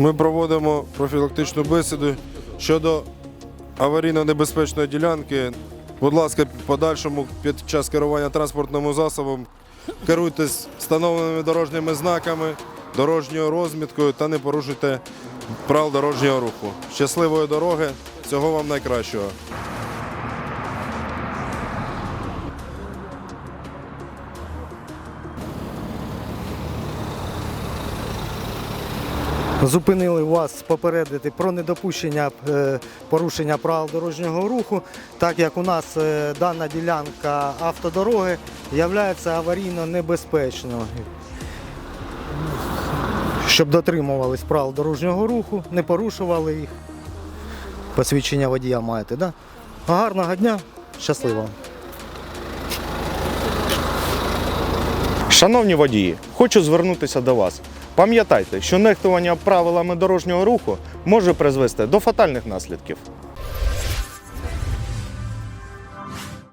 Ми проводимо профілактичну бесіду щодо аварійно-небезпечної ділянки. Будь ласка, подальшому під час керування транспортним засобом керуйтесь встановленими дорожніми знаками, дорожньою розміткою та не порушуйте правил дорожнього руху. Щасливої дороги! Всього вам найкращого! Зупинили вас попередити про недопущення е, порушення правил дорожнього руху, так як у нас е, дана ділянка автодороги є аварійно небезпечною. Щоб дотримувались правил дорожнього руху, не порушували їх. Посвідчення водія маєте, да? Гарного дня, щасливо! Шановні водії, хочу звернутися до вас. Пам'ятайте, що нехтування правилами дорожнього руху може призвести до фатальних наслідків.